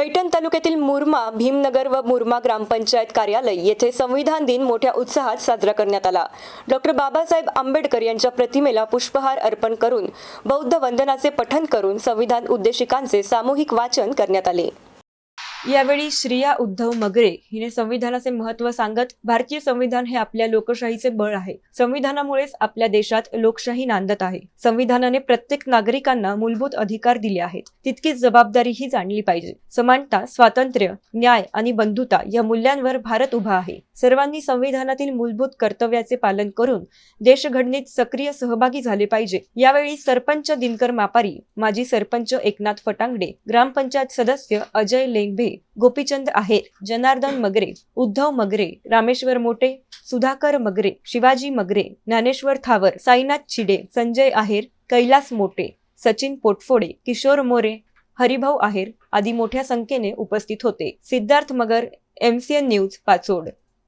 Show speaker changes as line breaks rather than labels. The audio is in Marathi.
पैठण तालुक्यातील मुरमा भीमनगर व मुरमा ग्रामपंचायत कार्यालय येथे संविधान दिन मोठ्या उत्साहात साजरा करण्यात आला. डॉक्टर बाबासाहेब आंबेडकर यांच्या प्रतिमेला पुष्पहार अर्पण करून बौद्ध वंदनाचे पठण करून संविधान उद्देशिकांचे सामूहिक वाचन करण्यात आले. यावेळी श्रिया उद्धव मगरे हिने संविधानाचे महत्त्व सांगत भारतीय संविधान हे आपल्या लोकशाहीचे बळ आहे. संविधानामुळेच आपल्या देशात लोकशाही नांदत आहे. संविधानाने प्रत्येक नागरिकांना मूलभूत अधिकार दिले आहेत. तितकीच जबाबदारीही जाणली पाहिजे. समानता स्वातंत्र्य न्याय आणि बंधुता या मूल्यांवर भारत उभा आहे. सर्वांनी संविधानातील मूलभूत कर्तव्याचे पालन करून देशघडणीत सक्रिय सहभागी झाले पाहिजे. यावेळी सरपंच दिनकर मापारी माजी सरपंच एकनाथ फटांगडे ग्रामपंचायत सदस्य अजय लेंगभे गोपीचंद आहेर जनार्दन मगरे उद्धव मगरे रामेश्वर मोटे सुधाकर मगरे शिवाजी मगरे ज्ञानेश्वर थावर साईनाथ चिडे संजय आहेर कैलास मोटे सचिन पोटफोडे किशोर मोरे हरिभाऊ आहेर आदी मोठ्या संख्येने उपस्थित होते. Siddharth Magar MCN news Pachod.